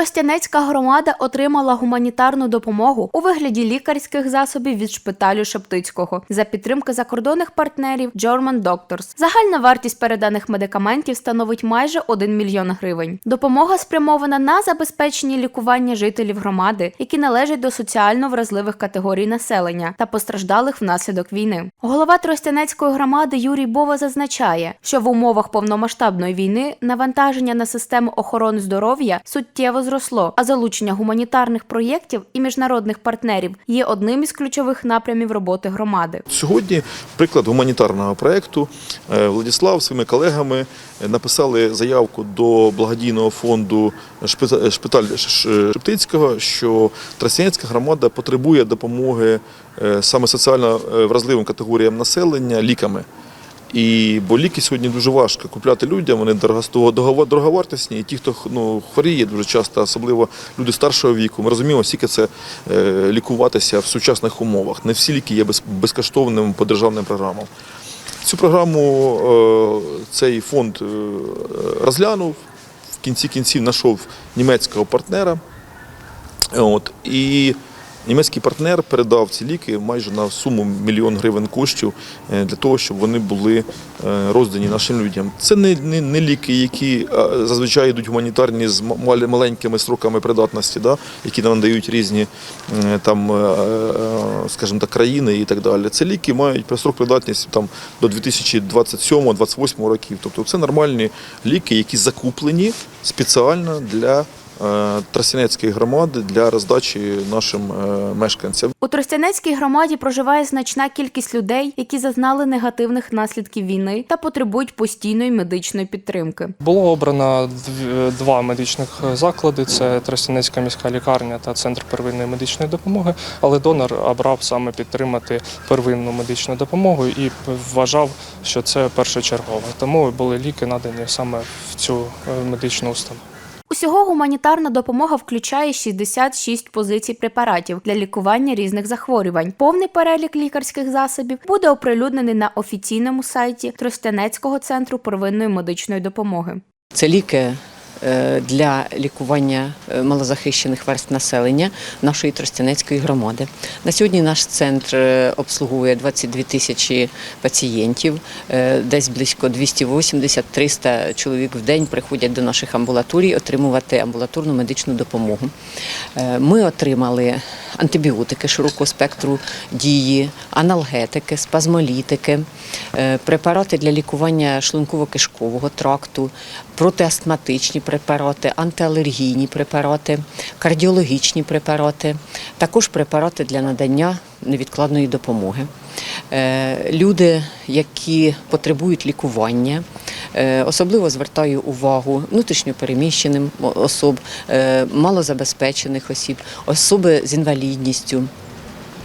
Тростянецька громада отримала гуманітарну допомогу у вигляді лікарських засобів від шпиталю Шептицького за підтримки закордонних партнерів German Doctors. Загальна вартість переданих медикаментів становить майже 1 мільйон гривень. Допомога спрямована на забезпечення лікування жителів громади, які належать до соціально вразливих категорій населення та постраждалих внаслідок війни. Голова Тростянецької громади Юрій Бова зазначає, що в умовах повномасштабної війни навантаження на систему охорони здоров'я суттєво зросло, а залучення гуманітарних проєктів і міжнародних партнерів є одним із ключових напрямів роботи громади. Сьогодні приклад гуманітарного проєкту. Е, Владислав своїми колегами е, написали заявку до благодійного фонду «Шпита- шпиталь Шептицького, що Тростянецька громада потребує допомоги е, саме соціально е, вразливим категоріям населення ліками. І бо ліки сьогодні дуже важко купляти людям, вони дороговартісні, і ті, хто ну, хворіє дуже часто, особливо люди старшого віку. Ми розуміємо, скільки це е, лікуватися в сучасних умовах. Не всі ліки є без, безкоштовними по державним програмам. Цю програму е, цей фонд е, розглянув, в кінці кінців знайшов німецького партнера. От, і німецький партнер передав ці ліки майже на суму мільйон гривень коштів е, для того, щоб вони були е, роздані нашим людям. Це не, не, не ліки, які е, зазвичай йдуть гуманітарні з маленькими строками придатності, да, які нам дають різні там, скажімо так, країни і так далі. Це ліки мають при строк придатності там, до 2027-2028 років. Тобто це нормальні ліки, які закуплені спеціально для Тростянецької громади для роздачі нашим е, мешканцям. У Тростянецькій громаді проживає значна кількість людей, які зазнали негативних наслідків війни та потребують постійної медичної підтримки. Було обрано два медичних заклади: це Тростянецька міська лікарня та центр первинної медичної допомоги. Але донор обрав саме підтримати первинну медичну допомогу і вважав, що це першочергове. Тому були ліки надані саме в цю е, медичну установу. Усього гуманітарна допомога включає 66 позицій препаратів для лікування різних захворювань. Повний перелік лікарських засобів буде оприлюднений на офіційному сайті Тростянецького центру первинної медичної допомоги. Це ліки для лікування е, малозахищених верств населення нашої Тростянецької громади. На сьогодні наш центр е, обслуговує 22 тисячі пацієнтів, е, десь близько 280-300 чоловік в день приходять до наших амбулаторій отримувати амбулаторну медичну допомогу. Е, Ми отримали антибіотики широкого спектру дії, аналгетики, спазмолітики, е, препарати для лікування шлунково-кишкового тракту, протиастматичні препарати, антиалергійні препарати, кардіологічні препарати, також препарати для надання невідкладної допомоги. Е, Люди, які потребують лікування, особливо звертаю увагу внутрішньопереміщеним особ, е, малозабезпечених осіб, особи з інвалідністю.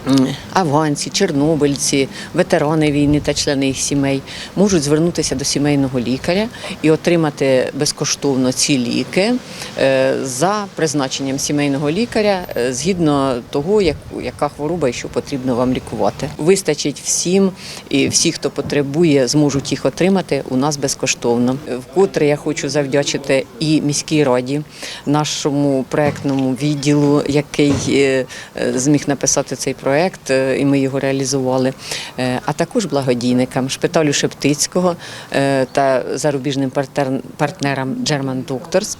М, Афганці, чорнобильці, ветерани війни та члени їх сімей можуть звернутися до сімейного лікаря і отримати безкоштовно ці ліки е, за призначенням сімейного лікаря е, згідно того, як- яка хвороба і що потрібно вам лікувати. Вистачить всім, і всі, хто потребує, зможуть їх отримати у нас безкоштовно. Вкотре я хочу завдячити і міській раді, нашому проектному відділу, який е, зміг написати цей проект, е, і ми його реалізували, е, а також благодійникам шпиталю Шептицького е, та зарубіжним партнерам German Doctors,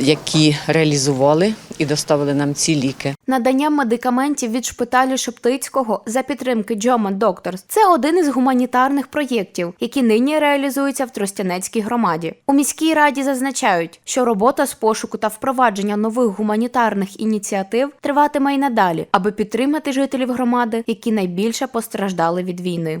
які реалізували і доставили нам ці ліки. Надання медикаментів від шпиталю Шептицького за підтримки Джома Докторс – це один із гуманітарних проєктів, які нині реалізуються в Тростянецькій громаді. У міській раді зазначають, що робота з пошуку та впровадження нових гуманітарних ініціатив триватиме й надалі, аби підтримати жителів громади, які найбільше постраждали від війни.